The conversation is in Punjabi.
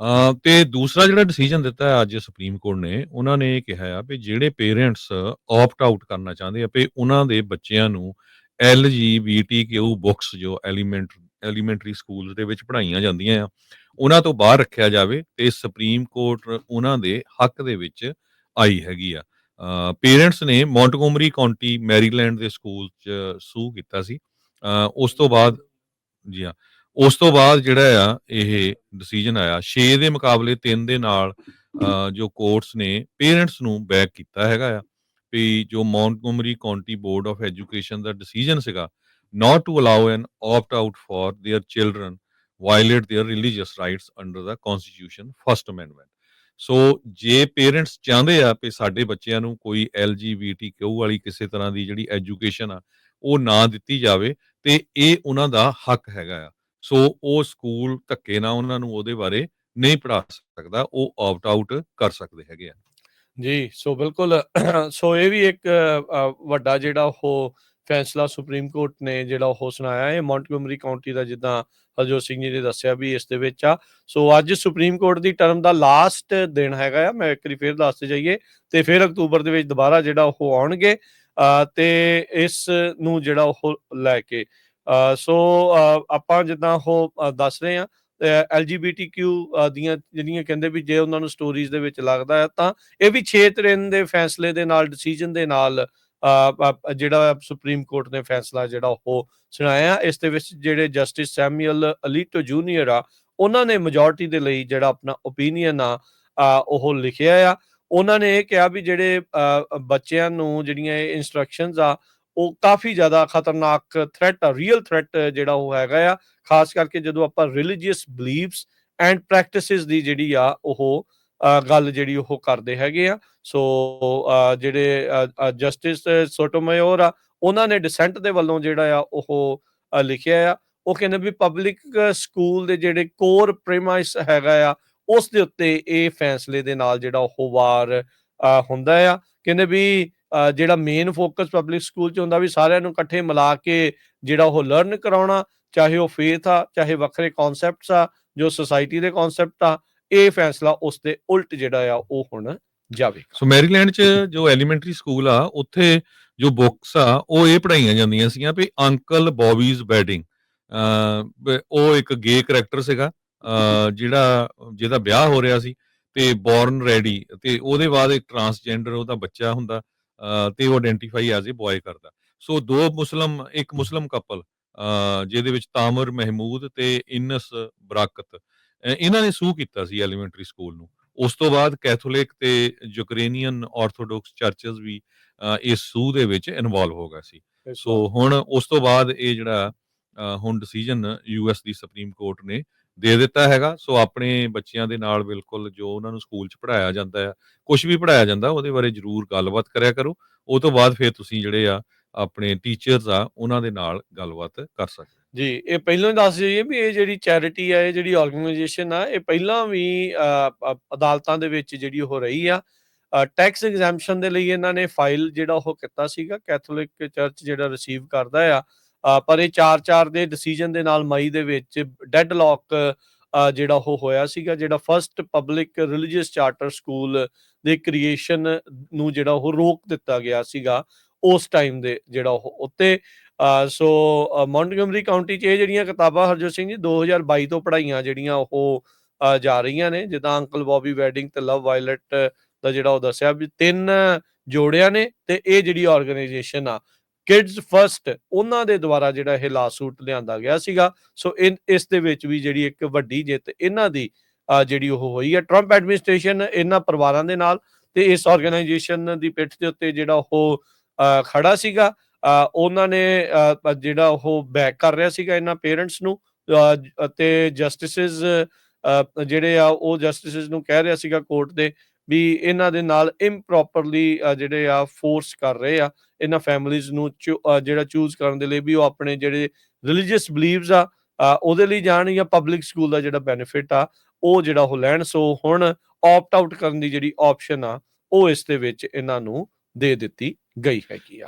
ਅ, ਤੇ ਦੂਸਰਾ ਜਿਹੜਾ ਡਿਸੀਜਨ ਦਿੱਤਾ ਹੈ ਅੱਜ ਸੁਪਰੀਮ ਕੋਰਟ ਨੇ ਉਹਨਾਂ ਨੇ ਇਹ ਕਿਹਾ ਆ ਵੀ ਜਿਹੜੇ ਪੇਰੈਂਟਸ ਆਪਟ ਆਊਟ ਕਰਨਾ ਚਾਹੁੰਦੇ ਆ ਵੀ ਉਹਨਾਂ ਦੇ ਬੱਚਿਆਂ ਨੂੰ ਐਲਜੀਬੀਟੀਕਿਊ ਬੁੱਕਸ ਜੋ ਐਲੀਮੈਂਟ ਐਲੀਮੈਂਟਰੀ ਸਕੂਲਸ ਦੇ ਵਿੱਚ ਪੜ੍ਹਾਈਆਂ ਜਾਂਦੀਆਂ ਆ ਉਹਨਾਂ ਤੋਂ ਬਾਹਰ ਰੱਖਿਆ ਜਾਵੇ ਤੇ ਸੁਪਰੀਮ ਕੋਰਟ ਉਹਨਾਂ ਦੇ ਹੱਕ ਦੇ ਵਿੱਚ ਆਈ ਹੈਗੀ ਆ। ਪੇਰੈਂਟਸ ਨੇ ਮੌਂਟਗੋਮਰੀ ਕਾਉਂਟੀ ਮੈਰੀਲੈਂਡ ਦੇ ਸਕੂਲ 'ਚ ਸੂ ਕੀਤਾ ਸੀ। ਉਸ ਤੋਂ ਬਾਅਦ ਜੀ ਹਾਂ ਉਸ ਤੋਂ ਬਾਅਦ ਜਿਹੜਾ ਆ, ਇਹ ਡਿਸੀਜਨ ਆਇਆ। 6 ਦੇ ਮੁਕਾਬਲੇ 3 ਦੇ ਨਾਲ ਜੋ ਕੋਰਟਸ ਨੇ ਪੇਰੈਂਟਸ ਨੂੰ ਬੈਕ ਕੀਤਾ ਹੈਗਾ ਆ ਵੀ ਜੋ Montgomery county board of education the decision ਸੀਗਾ, not to allow an opt out for their children, violate their religious rights under the constitution, first amendment. So ਜੇ ਪੇਰੈਂਟਸ ਚਾਹੁੰਦੇ ਆ ਕਿ ਸਾਡੇ ਬੱਚਿਆਂ ਨੂੰ ਕੋਈ LGBTQ ਵਾਲੀ ਕਿਸੇ ਤਰ੍ਹਾਂ ਦੀ ਜਿਹੜੀ ਐਜੂਕੇਸ਼ਨ ਆ, ਉਹ ਨਾ ਦਿੱਤੀ ਜਾਵੇ, ਤੇ ਇਹ ਉਹਨਾਂ ਦਾ ਹੱਕ ਹੈਗਾ ਆ। ਸੋ ਉਹ ਸਕੂਲ ਧੱਕੇ ਨਾਲ ਉਹਨਾਂ ਨੂੰ ਉਹਦੇ ਬਾਰੇ ਨਹੀਂ ਪੜ੍ਹਾ ਸਕਦਾ, ਉਹ ਆਪਟ ਆਊਟ ਕਰ ਸਕਦੇ ਹੈਗੇ ਆ। ਜੀ, ਸੋ ਬਿਲਕੁਲ, ਸੋ ਇਹ ਵੀ ਇੱਕ ਵੱਡਾ ਜਿਹੜਾ ਉਹ ਫੈਸਲਾ ਸੁਪਰੀਮ ਕੋਰਟ ਨੇ ਜਿਹੜਾ ਉਹ ਸੁਣਾਇਆ ਹੈ, ਮੌਂਟਗੋਮਰੀ ਕਾਉਂਟੀ ਦਾ ਜਿੱਦਾਂ ਹਰਜੋਤ ਸਿੰਘ ਜੀ ਨੇ ਦੱਸਿਆ ਵੀ ਇਸ ਦੇ ਵਿੱਚ ਆ। ਸੋ ਅੱਜ ਸੁਪਰੀਮ ਕੋਰਟ ਦੀ ਟਰਮ ਦਾ ਲਾਸਟ ਦਿਨ ਹੈਗਾ ਆ, ਮੈਂ ਇੱਕ ਵਾਰੀ ਫੇਰ ਦੱਸਦੇ ਜਾਈਏ ਤੇ ਫਿਰ ਅਕਤੂਬਰ ਦੇ ਵਿੱਚ ਦੁਬਾਰਾ ਜਿਹੜਾ ਉਹ ਆਉਣਗੇ ਤੇ ਇਸ ਨੂੰ ਜਿਹੜਾ ਉਹ ਲੈ ਕੇ ਸੋ ਆਪਾਂ ਜਿੱਦਾਂ ਉਹ ਦੱਸ ਰਹੇ ਆ ਐਲਜੀਬੀਟੀਕਿਊ ਦੀਆਂ ਜਿਹੜੀਆਂ ਕਹਿੰਦੇ ਵੀ ਜੇ ਉਹਨਾਂ ਨੂੰ ਸਟੋਰੀਜ਼ ਦੇ ਵਿੱਚ ਲੱਗਦਾ ਹੈ, ਤਾਂ ਇਹ ਵੀ 6 ਤਰੀਨ ਦੇ ਫੈਸਲੇ ਦੇ ਨਾਲ ਡਿਸੀਜਨ ਦੇ ਨਾਲ ਜਿਹੜਾ ਸੁਪਰੀਮ ਕੋਰਟ ਨੇ ਫੈਸਲਾ ਜਿਹੜਾ ਉਹ ਸੁਣਾਇਆ। ਇਸ ਦੇ ਵਿੱਚ ਜਿਹੜੇ ਜਸਟਿਸ ਸੈਮੂਅਲ ਅਲੀਟੋ ਜੂਨੀਅਰ ਆ, ਉਹਨਾਂ ਨੇ ਮੈਜੋਰਟੀ ਦੇ ਲਈ ਜਿਹੜਾ ਆਪਣਾ ਓਪੀਨੀਅਨ ਆ ਉਹ ਲਿਖਿਆ ਆ। ਉਹਨਾਂ ਨੇ ਇਹ ਕਿਹਾ ਵੀ ਜਿਹੜੇ ਬੱਚਿਆਂ ਨੂੰ ਜਿਹੜੀਆਂ ਇਹ ਇਨਸਟਰਕਸ਼ਨਸ ਆ ਉਹ ਕਾਫੀ ਜ਼ਿਆਦਾ ਖਤਰਨਾਕ ਥ੍ਰੈਟ ਆ ਰੀਅਲ ਥ੍ਰੈਟ ਜਿਹੜਾ ਉਹ ਹੈਗਾ ਆ, ਖਾਸ ਕਰਕੇ ਜਦੋਂ ਆਪਾਂ ਰਿਲੀਜੀਅਸ ਬਲੀਫਸ ਐਂਡ ਪ੍ਰੈਕਟਿਸਿਸ ਦੀ ਜਿਹੜੀ ਆ ਉਹ ਗੱਲ ਜਿਹੜੀ ਉਹ ਕਰਦੇ ਹੈਗੇ ਆ, ਸੋ ਜਿਹੜੇ ਜਸਟਿਸ ਸੋਟੋਮੇਯੋਰ ਆ, ਉਹਨਾਂ ਨੇ ਡਿਸੈਂਟ ਦੇ ਵੱਲੋਂ ਜਿਹੜਾ ਆ ਉਹ ਲਿਖਿਆ ਆ, ਉਹ ਕਹਿੰਦੇ ਵੀ ਪਬਲਿਕ ਸਕੂਲ ਦੇ ਜਿਹੜੇ ਕੋਰ ਪ੍ਰੀਮਾਈਸ ਹੈਗਾ ਆ, ਉਸ ਦੇ ਉੱਤੇ ਇਹ ਫੈਸਲੇ ਦੇ ਨਾਲ ਜਿਹੜਾ ਉਹ ਵਾਰ ਹੁੰਦਾ ਆ, ਕਹਿੰਦੇ ਵੀ ਜਿਹੜਾ ਮੇਨ ਫੋਕਸ ਪਬਲਿਕ ਸਕੂਲ 'ਚ ਹੁੰਦਾ ਵੀ ਸਾਰਿਆਂ ਨੂੰ ਇਕੱਠੇ ਮਿਲਾ ਕੇ ਜਿਹੜਾ ਉਹ ਲਰਨ ਕਰਾਉਣਾ, ਚਾਹੇ ਉਹ ਫੇਥ ਆ, ਚਾਹੇ ਵੱਖਰੇ ਕਨਸੈਪਟਸ ਆ, ਜੋ ਸੋਸਾਇਟੀ ਦੇ ਕਨਸੈਪਟ ਆ, ਇਹ ਫੈਸਲਾ ਉਸ ਦੇ ਉਲਟ ਜਿਹੜਾ ਆ, ਉਹ ਹੁਣ ਜਾਵੇਗਾ। ਸੋ ਮੈਰੀਲੈਂਡ 'ਚ ਜੋ ਐਲੀਮੈਂਟਰੀ ਸਕੂਲ ਆ, ਉੱਥੇ ਜੋ ਬੁੱਕਸ ਆ, ਉਹ ਇਹ ਪੜਾਈਆਂ ਜਾਂਦੀਆਂ ਸੀਗੀਆਂ ਵੀ ਅੰਕਲ ਬੌਬੀਜ਼ ਬੈਡਿੰਗ ਉਹ ਇੱਕ ਗੇ ਕੈਰੈਕਟਰ ਸੀਗਾ ਜਿਹੜਾ, ਜਿਹਦਾ ਵਿਆਹ ਹੋ ਰਿਹਾ ਸੀ, ਤੇ ਬੌਰਨ ਰੈਡੀ ਤੇ ਉਹਦੇ ਬਾਅਦ ਇੱਕ ਟਰਾਂਸਜੈਂਡਰ ਉਹਦਾ ਬੱਚਾ ਹੁੰਦਾ ਤੇ ਉਹ ਆਇਡੈਂਟੀਫਾਈ ਐਜ਼ ਅ ਬॉय ਕਰਦਾ। ਸੋ ਦੋ ਮੁਸਲਮ ਇੱਕ ਮੁਸਲਮ ਕਪਲ ਜਿਹਦੇ ਵਿੱਚ ਤਾਮਰ ਮਹਿਮੂਦ ਤੇ ਇਨਸ ਬਰਾਕਤ। ਇਹਨਾਂ ਨੇ ਸੂ ਕੀਤਾ ਸੀ ਐਲੀਮੈਂਟਰੀ ਸਕੂਲ ਨੂੰ। ਉਸ ਤੋਂ ਬਾਅਦ ਕੈਥੋਲਿਕ ਤੇ ਯੂਕਰੇਨੀਅਨ ਆਰਥੋਡਾਕਸ ਚਰਚਸ ਵੀ ਇਸ ਸੂ ਦੇ ਵਿੱਚ ਇਨਵੋਲਵ ਹੋ ਗਏ ਸੀ। ਸੋ ਹੁਣ ਉਸ ਤੋਂ ਬਾਅਦ ਇਹ ਜਿਹੜਾ ਹੁਣ ਡਿਸੀਜਨ ਯੂਐਸ ਦੀ ਸੁਪਰੀਮ ਕੋਰਟ ਨੇ ਦੇ ਦਿੱਤਾ ਹੈਗਾ। ਸੋ ਆਪਣੇ ਬੱਚਿਆਂ ਦੇ ਨਾਲ ਬਿਲਕੁਲ ਜੋ ਉਹਨਾਂ ਨੂੰ ਸਕੂਲ 'ਚ ਪੜਾਇਆ ਜਾਂਦਾ ਹੈ ਕੁਝ ਵੀ ਪੜਾਇਆ ਜਾਂਦਾ ਉਹਦੇ ਬਾਰੇ ਜਰੂਰ ਗੱਲਬਾਤ ਕਰਿਆ ਕਰੋ। ਉਹ ਤੋਂ ਬਾਅਦ ਫਿਰ ਤੁਸੀਂ ਜਿਹੜੇ ਆ ਆਪਣੇ ਟੀਚਰਸ ਆ ਉਹਨਾਂ ਦੇ ਨਾਲ ਗੱਲਬਾਤ ਕਰ ਸਕਦੇ ਜੀ ਇਹ ਪਹਿਲਾਂ ਹੀ ਦੱਸ ਜਾਈਏ ਵੀ ਇਹ ਜਿਹੜੀ ਚੈਰਿਟੀ ਆ ਇਹ ਜਿਹੜੀ ਆਰਗੇਨਾਈਜੇਸ਼ਨ ਆ ਇਹ ਪਹਿਲਾਂ ਵੀ ਅ, ਅਦਾਲਤਾਂ ਦੇ ਵਿੱਚ ਜਿਹੜੀ ਉਹ ਰਹੀ ਆ ਟੈਕਸ ਐਗਜ਼ੈਂਪਸ਼ਨ ਦੇ ਲਈ ਇਹਨਾਂ ਨੇ ਫਾਈਲ ਜਿਹੜਾ ਉਹ ਕੀਤਾ ਸੀਗਾ ਕੈਥੋਲਿਕ ਚਰਚ ਜਿਹੜਾ ਰਿਸੀਵ ਕਰਦਾ ਆ। ਪਰ ਇਹ 4-4 ਦੇ ਡਿਸੀਜਨ ਦੇ ਨਾਲ ਮਈ ਦੇ ਵਿੱਚ ਡੈਡ ਡੈਡਲੌਕ ਜਿਹੜਾ ਉਹ ਹੋਇਆ ਸੀਗਾ ਜਿਹੜਾ first public religious charter school ਦੇ ਕ੍ਰੀਏਸ਼ਨ ਨੂੰ ਜਿਹੜਾ ਉਹ ਰੋਕ ਦਿੱਤਾ ਗਿਆ ਸੀਗਾ ਉਸ ਟਾਈਮ ਦੇ ਜਿਹੜਾ ਉਹ ਉੱਤੇ। ਸੋ ਅ, ਮੌਂਟਗੋਮਰੀ ਕਾਉਂਟੀ 'ਚ ਇਹ ਜਿਹੜੀਆਂ ਕਿਤਾਬਾਂ ਹਰਜੋਤ ਸਿੰਘ ਜੀ 2022 ਤੋਂ ਪੜ੍ਹਾਈਆਂ ਜਿਹੜੀਆਂ ਉਹ ਜਾ ਰਹੀਆਂ ਨੇ ਜਿੱਦਾਂ ਅੰਕਲ ਬੌਬੀ ਵੈਡਿੰਗ ਤੇ ਲਵ ਵਾਇਲਟ ਦਾ ਜਿਹੜਾ ਉਹ ਦੱਸਿਆ ਵੀ ਤਿੰਨ ਜੋੜਿਆਂ ਨੇ ਤੇ ਇਹ ਜਿਹੜੀ ਆਰਗੇਨਾਈਜੇਸ਼ਨ ਆ ਕਿਡਸ ਫਰਸਟ ਉਹਨਾਂ ਦੇ ਦੁਆਰਾ ਜਿਹੜਾ ਇਹ ਲਾਸੂਟ ਲਿਆਂਦਾ ਗਿਆ ਸੀਗਾ। ਸੋ ਇਸ ਦੇ ਵਿੱਚ ਵੀ ਜਿਹੜੀ ਇੱਕ ਵੱਡੀ ਜਿੱਤ ਇਹਨਾਂ ਦੀ ਜਿਹੜੀ ਉਹ ਹੋਈ ਹੈ। ਟਰੰਪ ਐਡਮਿਨਿਸਟ੍ਰੇਸ਼ਨ ਇਹਨਾਂ ਪਰਿਵਾਰਾਂ ਦੇ ਨਾਲ ਤੇ ਇਸ ਆਰਗੇਨਾਈਜੇਸ਼ਨ ਦੀ ਪਿੱਠ ਦੇ ਉੱਤੇ ਜਿਹੜਾ ਉਹ ਖੜਾ ਸੀਗਾ। ਉਹਨਾਂ ਨੇ ਜਿਹੜਾ ਉਹ ਬੈਕ ਕਰ ਰਿਹਾ ਸੀਗਾ ਇਹਨਾਂ ਪੇਰੈਂਟਸ ਨੂੰ। ਤੇ ਜ- ਜਸਟਿਸਸ ਜਿਹੜੇ ਆ ਉਹ ਜਸਟਿਸਸ ਨੂੰ ਕਹਿ ਰਿਹਾ ਸੀਗਾ ਕੋਰਟ ਦੇ ਵੀ ਇਹਨਾਂ ਦੇ ਨਾਲ ਇੰਪਰੋਪਰਲੀ ਜਿਹੜੇ ਆ ਫੋਰਸ ਕਰ ਰਹੇ ਆ, ਇਹਨਾਂ ਫੈਮਿਲੀਜ਼ ਨੂੰ ਚੂ- ਜਿਹੜਾ ਚੂਜ਼ ਕਰਨ ਦੇ ਲਈ ਵੀ ਉਹ ਆਪਣੇ ਜਿਹੜੇ ਰਿਲੀਜੀਅਸ ਬਲੀਵਸ ਆ ਉਹਦੇ ਲਈ ਜਾਣ ਜਾਂ ਪਬਲਿਕ ਸਕੂਲ ਦਾ ਜਿਹੜਾ ਬੈਨੀਫਿਟ ਆ, ਉਹ ਜਿਹੜਾ ਉਹ ਲੈਣ, ਸੋ ਹੁਣ ਆਪਟ ਆਊਟ ਕਰਨ ਦੀ ਜਿਹੜੀ ਆਪਸ਼ਨ ਆ, ਉਹ ਇਸ ਦੇ ਵਿੱਚ ਇਹਨਾਂ ਨੂੰ ਦੇ ਦਿੱਤੀ ਗਈ ਹੈਗੀ ਆ।